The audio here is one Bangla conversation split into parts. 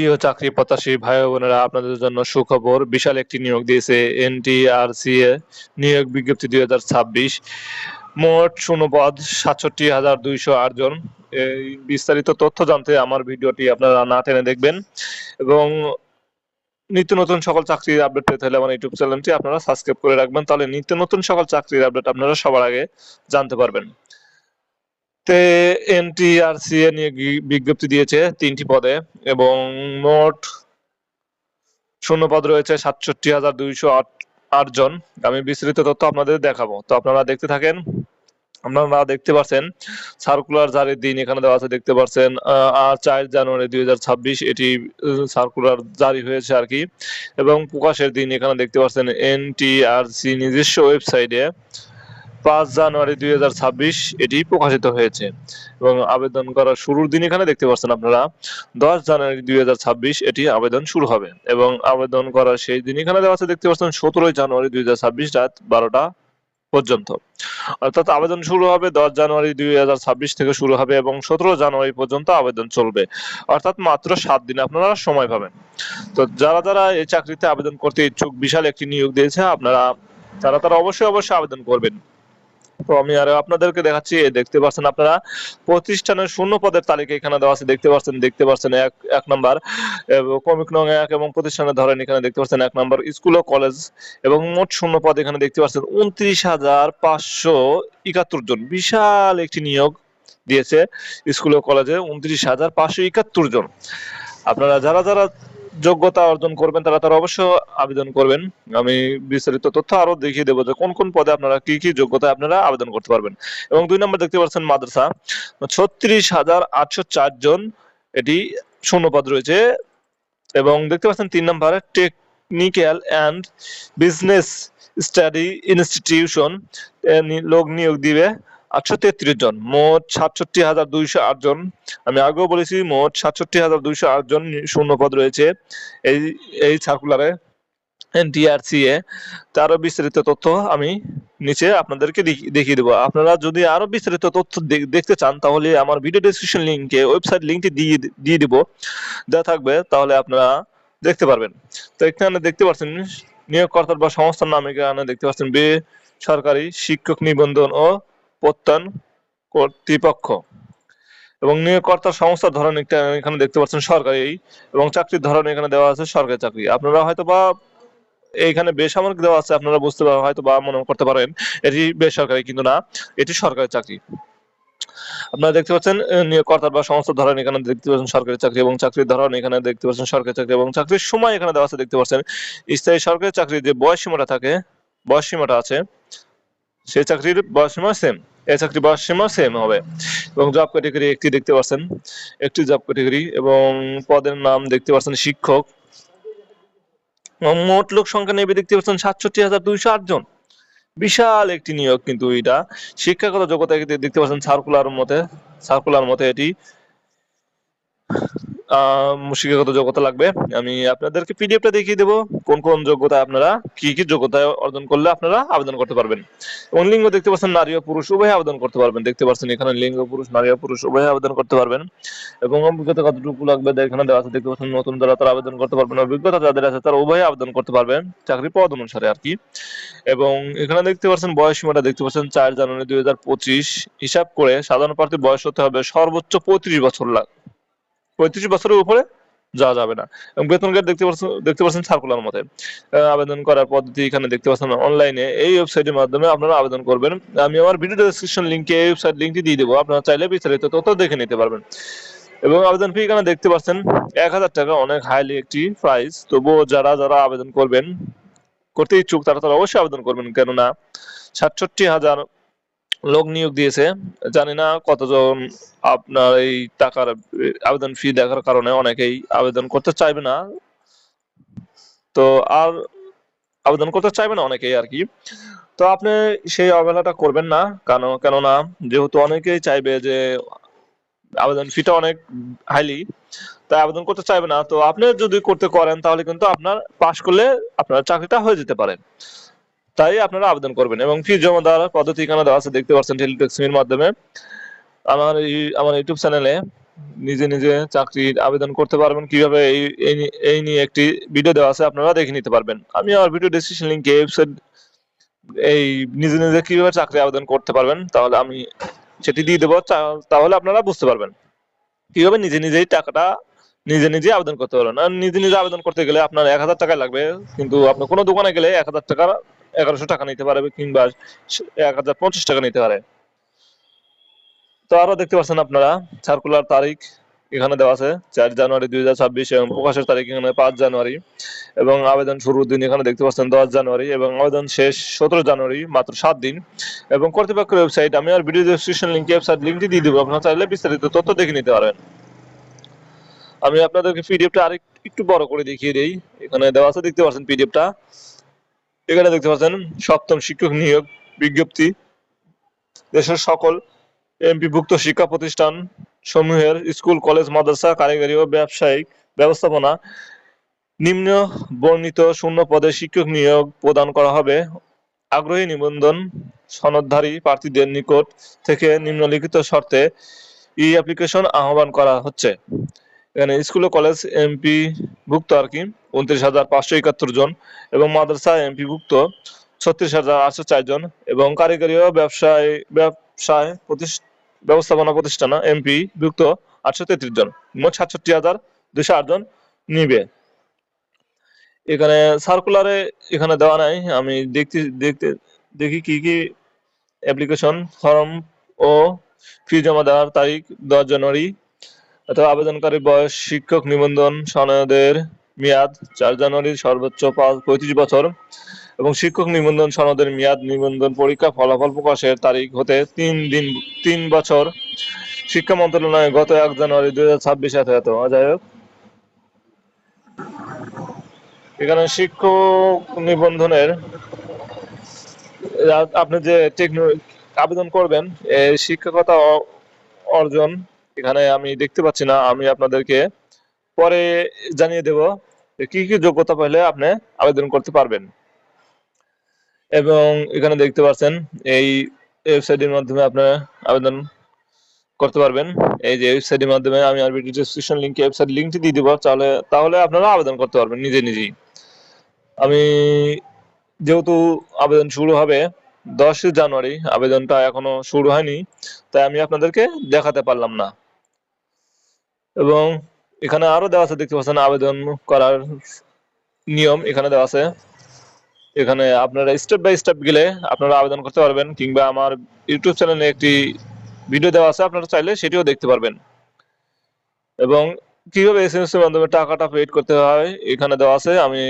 প্রিয় চাকরি প্রত্যাশী ভাই বোনেরা, আপনাদের জন্য সুখবর, বিশাল একটি নিয়োগ দিয়েছে এনটিআরসি এ নিয়োগ বিজ্ঞপ্তি দুই হাজার ছাব্বিশ। মোট শূন্য পদ সাতষট্টি হাজার দুইশো আট জন। এই বিস্তারিত তথ্য জানতে আমার ভিডিওটি আপনারা না টেনে দেখবেন। এবং নিত্য নতুন সকল চাকরির আপডেট পেতে হলে আমার ইউটিউব চ্যানেলটি আপনারা সাবস্ক্রাইব করে রাখবেন। তাহলে নিত্য নতুন সকল চাকরির আপডেট আপনারা সবার আগে জানতে পারবেন। তে এনটিআরসি এ নিয়ে বিজ্ঞপ্তি দিয়েছে তিনটি পদে এবং মোট শূন্য পদ রয়েছে সাতষট্টি হাজার দুইশো আট জন। আমি বিস্তারিত তথ্য আপনাদের দেখাবো। তো আপনারা দেখতে থাকেন, আপনারা দেখতে পাচ্ছেন সার্কুলার জারির দিন এখানে দেওয়া আছে, দেখতে পাচ্ছেন চার জানুয়ারি দুই ছাব্বিশ এটি সার্কুলার জারি হয়েছে আর কি। এবং প্রকাশের দিন এখানে দেখতে পাচ্ছেন এনটিআরসি নিজস্ব ওয়েবসাইটে পাঁচ জানুয়ারি দুই হাজার ছাব্বিশ এটি প্রকাশিত হয়েছে এবং আবেদন করার শুরুর দিন এখানে দেখতে পাচ্ছেন আপনারা, দশ জানুয়ারি দুই হাজার ছাব্বিশ এটি আবেদন শুরু হবে এবং আবেদন করার সেই দিন এখানে দেওয়া আছে, দেখতে পাচ্ছেন সতেরোই জানুয়ারি দুই হাজার ছাব্বিশ রাত বারোটা পর্যন্ত। অর্থাৎ আবেদন শুরু হবে দশ জানুয়ারি দুই হাজার ছাব্বিশ থেকে শুরু হবে এবং সতেরো জানুয়ারি পর্যন্ত আবেদন চলবে। অর্থাৎ মাত্র সাত দিন আপনারা সময় পাবেন। তো যারা যারা এই চাকরিতে আবেদন করতে ইচ্ছুক, বিশাল একটি নিয়োগ দিয়েছে, আপনারা, তারা তারা অবশ্যই অবশ্যই আবেদন করবেন। আমি আরও আপনাদেরকে দেখাচ্ছি দেখতে পাচ্ছেন আপনারা, প্রতিষ্ঠানের শূন্য পদের তালিকা এখানে দেওয়া আছে, দেখতে পাচ্ছেন দেখতে পাচ্ছেন, এক এক নাম্বার কমিক নং এক এবং প্রতিষ্ঠানের ধরেন এখানে দেখতে পাচ্ছেন, এক নাম্বার স্কুল ও কলেজ এবং মোট শূন্য পদ এখানে দেখতে পাচ্ছেন, উনত্রিশ হাজার পাঁচশো একাত্তর জন, বিশাল একটি নিয়োগ দিয়েছে স্কুল ও কলেজে, উনত্রিশ হাজার পাঁচশো একাত্তর জন। আপনারা যারা যারা যোগ্যতা অর্জন করবেন, তারা তারা অবশ্য আবেদন করবেন। আমি বিস্তারিত তথ্য আরও দেখিয়ে দেবো যে কোন কোন পদে আপনারা কি কি যোগ্যতা আপনারা আবেদন করতে পারবেন। এবং দুই নম্বর দেখতে পাচ্ছেন মাদ্রাসা। ছত্রিশ হাজার আটশো চার জন এটি শূন্য পদ রয়েছে। এবং দেখতে পাচ্ছেন তিন নম্বরে technical and business study institution লোক নিয়োগ দিবে। আটশো তেত্রিশ জন। মোট সাতষট্টি হাজার দুইশো আট জন। আমি আগেও বলেছি, মোট সাতষট্টি হাজার দুইশো আট জন শূন্য পদ রয়েছে এই এই সার্কুলারে এনটিআরসি এ। তারও বিস্তারিত তথ্য আমি নিচে আপনাদেরকে দেখিয়ে দেবো। আপনারা যদি আরও বিস্তারিত তথ্য দেখতে চান, তাহলে আমার ভিডিও ডেসক্রিপশন লিংকে ওয়েবসাইট লিঙ্কটি দিয়ে দিয়ে দিব। দেওয়া থাকবে, তাহলে আপনারা দেখতে পারবেন। তো এখানে দেখতে পাচ্ছেন, নিয়োগকর্তার বা সংস্থার নাম এখানে দেখতে পাচ্ছেন বেসরকারি শিক্ষক নিবন্ধন ও প্রত্যয়ন কর্তৃপক্ষ এবং নিয়োগকর্তার সংস্থার ধরন এখানে দেখতে পাচ্ছেন সরকারি এবং চাকরির ধরন এখানে দেওয়া আছে সরকারি চাকরি। আপনারা হয়তো বা এইখানে বেসামরিক দেওয়া আছে, আপনারা বুঝতে পারেন হয়তো বা মনে করতে পারেন এটি বেসরকারি কিন্তু না, এটি সরকারি চাকরি। আপনারা দেখতে পাচ্ছেন নিয়োগকর্তার বা সংস্থার ধরন এখানে দেখতে পাচ্ছেন সরকারি চাকরি এবং চাকরির ধরন এখানে দেখতে পাচ্ছেন সরকারি চাকরি এবং চাকরির সময় এখানে দেওয়া আছে, দেখতে পাচ্ছেন। স্থায়ী সরকারি চাকরির যে বয়স সীমাটা থাকে বয়স সীমাটা আছে, সেই চাকরির বয়স সীমা সেম এই চাকরির বয়স সীমা সেম হবে। এবং জব ক্যাটেগরি একটি দেখতে পাচ্ছেন, একটি জব ক্যাটেগরি এবং পদের নাম দেখতে পাচ্ছেন শিক্ষক। মোট লোক সংখ্যা নেবে দেখতে পাচ্ছেন সাতষট্টি হাজার দুইশো আট জন। বিশাল একটি নিয়োগ কিন্তু এটা। শিক্ষাগত যোগ্যতা দেখতে পাচ্ছেন সার্কুলার মতে সার্কুলার মতে এটি শিক্ষাগত যোগ্যতা লাগবে। আমি আপনাদেরকে পিডিএফটা দেখিয়ে দেবো, কোন কোন যোগ্যতা আপনারা, কি কি যোগ্যতা অর্জন করলে আপনারা আবেদন করতে পারবেন। এবং লিঙ্গ দেখতে পাচ্ছেন, নারী ও পুরুষ, উভয় আবেদন করতে পারবেন। দেখতে পাচ্ছেন, এখানে লিঙ্গ, পুরুষ, নারী ও পুরুষ, উভয় আবেদন করতে পারবেন। এবং অভিজ্ঞতা কতটুকু লাগবে এখানে দেওয়া আছে। দেখতে পাচ্ছেন, নতুন যারা তারা আবেদন করতে পারবেন, অভিজ্ঞতা যাদের আছে তারা উভয় আবেদন করতে পারবেন, চাকরি পদ অনুসারে আর কি। এবং এখানে দেখতে পাচ্ছেন, বয়স সীমাটা দেখতে পাচ্ছেন, চার জানুয়ারি দুই হাজার পঁচিশ। হিসাব করে সাধারণ প্রার্থীর বয়স হতে হবে সর্বোচ্চ পঁয়ত্রিশ বছর পঁয়ত্রিশ বছরের উপরে যাওয়া যাবে না। এবং বেতন গ্রেড দেখতে পাচ্ছেন দেখতে পাচ্ছেন সার্কুলার মতে। আবেদন করার পদ্ধতি এখানে দেখতে পাচ্ছেন অনলাইনে এই ওয়েবসাইটের মাধ্যমে আপনারা আবেদন করবেন। আমি আমার ভিডিও ডেসক্রিপশন লিংকে এই ওয়েবসাইট লিংকটি দিয়ে দেবো। আপনারা চাইলে বিস্তারিত তথ্য দেখে নিতে পারবেন। এবং আবেদন ফি এখানে দেখতে পাচ্ছেন এক হাজার টাকা, অনেক হাইলি একটি প্রাইস তবুও যারা যারা আবেদন করবেন, করতে ইচ্ছুক, তারা তারা অবশ্যই আবেদন করবেন। কেননা সাতষট্টি হাজার লোক নিয়োগ দিয়েছে। জানি না কতজন আপনার এই টাকার আবেদন ফি দেখার কারণে অনেকেই আবেদন করতে চাইবে না। তো আর আবেদন করতে চাইবে না অনেকেই আর কি। তো আপনি সেই অবহেলাটা করবেন না, কেন, কেননা যেহেতু অনেকেই চাইবে যে আবেদন ফিটা অনেক হাইলি তাই আবেদন করতে চাইবে না। তো আপনি যদি করতে করেন তাহলে কিন্তু আপনার পাশ করলে আপনার চাকরিটা হয়ে যেতে পারে। তাই আপনারা আবেদন করবেন এবং ফি জমা দেওয়ার পদ্ধতি এখানে দেওয়া আছে, দেখতে পাচ্ছেন টেলিটেক্সিমের মাধ্যমে। আমার আমার ইউটিউব চ্যানেলে নিজে নিজে চাকরির আবেদন করতে পারবেন। কীভাবে এই এই নিয়ে একটি ভিডিও দেওয়া আছে আপনারা দেখে নিতে পারবেন। আমি আমার ভিডিও ডেসক্রিপশন লিংকে ওয়েবসাইট এই নিজে নিজে কীভাবে চাকরি আবেদন করতে পারবেন, তাহলে আমি সেটি দিয়ে দেবো। তাহলে আপনারা বুঝতে পারবেন কীভাবে নিজে নিজেই টাকাটা নিজে নিজে আবেদন করতে পারবেন। আর নিজে নিজে আবেদন করতে গেলে আপনার এক হাজার টাকা লাগবে, কিন্তু আপনি কোনো দোকানে গেলে এক হাজার টাকা এগারোশো টাকা নিতে পারে কিংবা এক হাজার পঞ্চাশ টাকা নিতে পারে। তো আরও দেখতে পাচ্ছেন আপনারা সার্কুলার তারিখ এখানে দেওয়া আছে, চার জানুয়ারি দুই হাজার ছাব্বিশ এবং প্রকাশের তারিখ এখানে পাঁচ জানুয়ারি এবং আবেদন শুরুর দিন এখানে দেখতে পাচ্ছেন দশ জানুয়ারি এবং আবেদন শেষ সতেরো জানুয়ারি মাত্র সাত দিন এবং কর্তৃপক্ষের ওয়েবসাইট আমি আর ভিডিও ডেসক্রিপশন লিঙ্কে ওয়েবসাইট লিঙ্কটি দিয়ে দেবো, আপনারা চাইলে বিস্তারিত তথ্য দেখে নিতে পারবেন আমি আপনাদেরকে পিডিএফটা আরেক একটু বড় করে দেখিয়ে দিই। এখানে দেওয়া আছে, দেখতে পাচ্ছেন পিডিএফটা এখানে দেখতে পাচ্ছেন সপ্তম শিক্ষক নিয়োগ বিজ্ঞপ্তি। দেশের সকল এমপিভুক্ত শিক্ষা প্রতিষ্ঠান সমূহের স্কুল, কলেজ, মাদ্রাসা, কারিগরি ও ব্যবসায়িক ব্যবস্থাপনা নিম্ন বর্ণিত শূন্য পদে শিক্ষক নিয়োগ প্রদান করা হবে। আগ্রহী নিবন্ধন সনদধারী প্রার্থীদের নিকট থেকে নিম্নলিখিত শর্তে ই অ্যাপ্লিকেশন আহ্বান করা হচ্ছে। এখানে স্কুল ও কলেজ এমপি ভুক্ত আর কি উনত্রিশ হাজার পাঁচশো একাত্তর জন এবং মাদ্রাসা এমপি ভুক্ত ছত্রিশ হাজার আটশো চার জন এবং কারিগরি ও ব্যবসায় ব্যবসায় ব্যবস্থাপনা প্রতিষ্ঠান এমপি ভুক্ত আটশো তেত্রিশ জন। মোট সাতষট্টি হাজার দুশো আট জন নিবে। এখানে সার্কুলারে এখানে দেওয়া নাই। আমি দেখতে দেখতে, দেখি কি কি অ্যাপ্লিকেশন ফর্ম ও ফি জমা দেওয়ার তারিখ দশ জানুয়ারি। অথবা আবেদনকারী বয়স, শিক্ষক নিবন্ধন সনদের মেয়াদ, চার জানুয়ারি সর্বোচ্চ পঁয়ত্রিশ বছর এবং শিক্ষক নিবন্ধন সনদের মেয়াদ নিবন্ধন পরীক্ষা ফলাফল প্রকাশের তারিখ হতে তিন দিন, তিন বছর। শিক্ষা মন্ত্রণালয় গত এক জানুয়ারি দুই হাজার ছাব্বিশ এত যাই হোক। এখানে শিক্ষক নিবন্ধনের আপনি যে টেকনো, আবেদন করবেন এই শিক্ষকতা অর্জন এখানে আমি দেখতে পাচ্ছি না, আমি আপনাদেরকে পরে জানিয়ে দেব। কি কি যোগ্যতা পেলে আপনি আবেদন করতে পারবেন? এবং এখানে দেখতে পাচ্ছেন, এই ওয়েবসাইটের মাধ্যমে আপনি আবেদন করতে পারবেন। এই যে ওয়েবসাইটের মাধ্যমে আমি আর ভিডিও ডেসক্রিপশন লিংকে ওয়েবসাইট লিংকটি দিয়ে দিব, তাহলে তাহলে আপনারা আবেদন করতে পারবেন নিজে নিজেই। আমি যেহেতু আবেদন শুরু হবে, দশই জানুয়ারি, আবেদনটা এখনও শুরু হয়নি, তাই আমি আপনাদেরকে দেখাতে পারলাম না। এবং এখানে আরও দেওয়া আছে, দেখতে পাচ্ছেন আবেদন করার নিয়ম এখানে দেওয়া আছে। এখানে আপনারা স্টেপ বাই স্টেপ গেলে আপনারা আবেদন করতে পারবেন, কিংবা আমার ইউটিউব চ্যানেলে একটি ভিডিও দেওয়া আছে, আপনারা চাইলে সেটিও দেখতে পারবেন। এবং কীভাবে এসএমএস এর মাধ্যমে টাকাটা পেড করতে হয়, এখানে দেওয়া আছে। আমি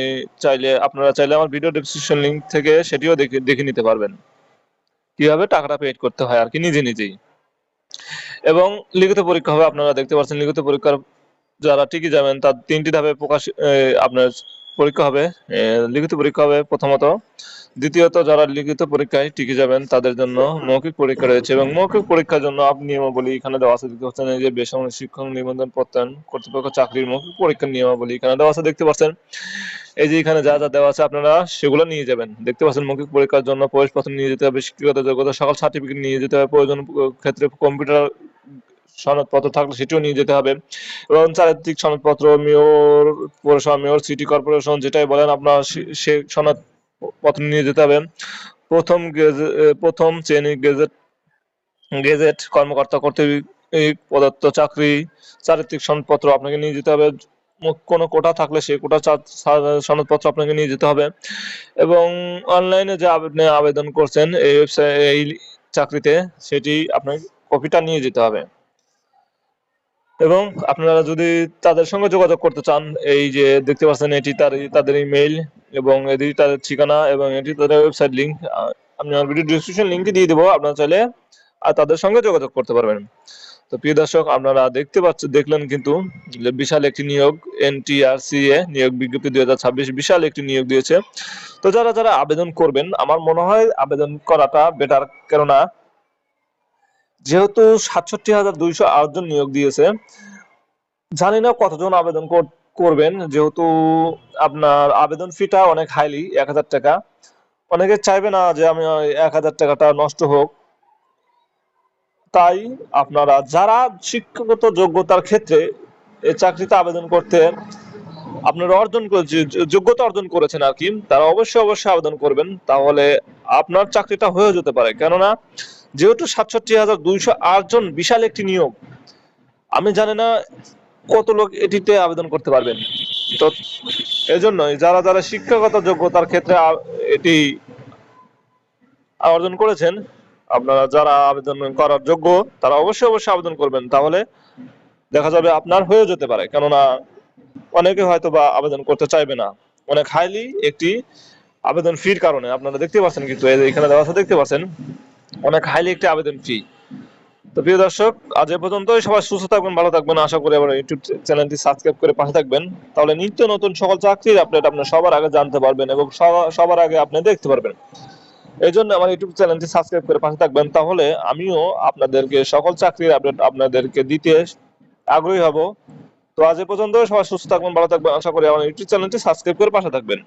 চাইলে, আপনারা চাইলে আমার ভিডিও ডেসক্রিপশন লিংক থেকে সেটিও দেখে দেখে নিতে পারবেন। কীভাবে টাকাটা পেড করতে হয় আর কি, নিজে নিজেই। এবং লিখিত পরীক্ষা হবে, আপনারা দেখতে পাচ্ছেন লিখিত পরীক্ষার যারা টিকে যাবেন, তার তিনটি ধাপে প্রকাশ আপনার পরীক্ষা হবে। লিখিত পরীক্ষা হবে প্রথমত। দ্বিতীয়ত, যারা লিখিত পরীক্ষায় টিকে যাবেন, তাদের জন্য মৌখিক পরীক্ষা রয়েছে এবং মৌখিক পরীক্ষার জন্য আপনি নিয়মাবলী এখানে দেওয়া আছে। দেখতে পাচ্ছেন যে বেসামরিক শিক্ষক নিবন্ধন প্রত্যয়ন, কর্তৃপক্ষ চাকরির মৌখিক পরীক্ষার নিয়মাবলী এখানে দেওয়া আছে। দেখতে পাচ্ছেন এই যে এখানে যা যা দেওয়া আছে আপনারা সেগুলো নিয়ে যাবেন। দেখতে পাচ্ছেন মৌখিক পরীক্ষার জন্য প্রবেশপত্র নিয়ে যেতে হবে, শিক্ষাগত যোগ্যতা, সকল সার্টিফিকেট নিয়ে যেতে হবে, প্রয়োজন ক্ষেত্রে কম্পিউটার সনদপত্র থাকলে সেটিও নিয়ে যেতে হবে। এবং চারিত্রিক সনদপত্র, মেয়র, পৌরসভা মেয়র, সিটি কর্পোরেশন যেটাই বলেন আপনার সে- সে সনদ পত্র নিয়ে যেতে হবে। প্রথম প্রথম শ্রেণি গেজেট গেজেট কর্মকর্তা কর্তৃক প্রদত্ত চাকরি, চারিত্রিক সনদপত্র আপনাকে নিয়ে যেতে হবে। কোনো কোটা থাকলে সেই কোটা সনদপত্র আপনাকে নিয়ে যেতে হবে। এবং অনলাইনে যে আপনি আবেদন করছেন, এই ওয়েবসাইট এই চাকরিতে সেটি আপনাকে কপিটা নিয়ে যেতে হবে। এবং আপনারা যদি তাদের সঙ্গে যোগাযোগ করতে চান, এই যে দেখতে পাচ্ছেন এটি তার, তাদের ইমেইল এবং এটি তাদের ঠিকানা এবং এটি তাদের ওয়েবসাইট লিঙ্ক আমি আমার ভিডিও ডিসক্রিপশন লিংকটি দিয়ে দেবো, আপনারা চাইলে আর তাদের সঙ্গে যোগাযোগ করতে পারবেন। তো প্রিয় দর্শক, আপনারা দেখতে পাচ্ছেন দেখলেন কিন্তু বিশাল একটি নিয়োগ এনটিআরসিএ নিয়োগ বিজ্ঞপ্তি দুই বিশাল একটি নিয়োগ দিয়েছে। তো যারা যারা আবেদন করবেন, আমার মনে হয় আবেদন করাটা বেটার কেননা যেহেতু সাতষট্টি হাজার দুইশো জন নিয়োগ দিয়েছে, জানি না কতজন আবেদন করবেন, যেহেতু আপনার আবেদন ফিটা অনেক হাইলি এক হাজার টাকা। অনেকে চাইবে না যে আমি এক হাজার টাকাটা নষ্ট হোক। তাই আপনারা যারা শিক্ষাগত যোগ্যতার ক্ষেত্রে এই চাকরিতে আবেদন করতে আপনারা অর্জন যোগ্যতা অর্জন করেছেন আর কি, তারা অবশ্যই অবশ্যই আবেদন করবেন। তাহলে আপনার চাকরিটা হয়ে যেতে পারে। কেননা যেহেতু সাতষট্টি হাজার দুইশো আট জন বিশাল একটি নিয়োগ, আমি জানি না কত লোক এটিতে আবেদন করতে পারবেন। তো এজন্যই যারা যারা শিক্ষাগত যোগ্যতার ক্ষেত্রে এটি অর্জন করেছেন, আপনারা যারা আবেদন করার যোগ্য, তারা অবশ্যই অবশ্যই আবেদন করবেন। তাহলে দেখা যাবে আপনার হয়ে যেতে পারে, কেননা অনেকে হয়তো বা আবেদন করতে চাইবে না। অনেক হাইলি একটি আবেদন ফির কারণে, আপনারা দেখতে পাচ্ছেন কিন্তু এখানে দেওয়া দেখতে পাচ্ছেন? অনেক হাইলি একটি আবেদন ফি তো প্রিয় দর্শক, আজ এ পর্যন্তই। সবাই সুস্থ থাকবেন, ভালো থাকবেন। আশা করি আমার ইউটিউব চ্যানেলটি সাবস্ক্রাইব করে পাশে থাকবেন। তাহলে নিত্য নতুন সকল চাকরির আপডেট আপনি সবার আগে জানতে পারবেন এবং সবার আগে আপনি দেখতে পারবেন। এই জন্য আমার ইউটিউব চ্যানেলটি সাবস্ক্রাইব করে পাশে থাকবেন। তাহলে আমিও আপনাদেরকে সকল চাকরির আপডেট আপনাদেরকে দিতে আগ্রহী হব। তো আজ এ পর্যন্ত সবাই সুস্থ থাকবেন, ভালো থাকবেন। আশা করি আমার ইউটিউব চ্যানেলটি সাবস্ক্রাইব করে পাশে থাকবেন।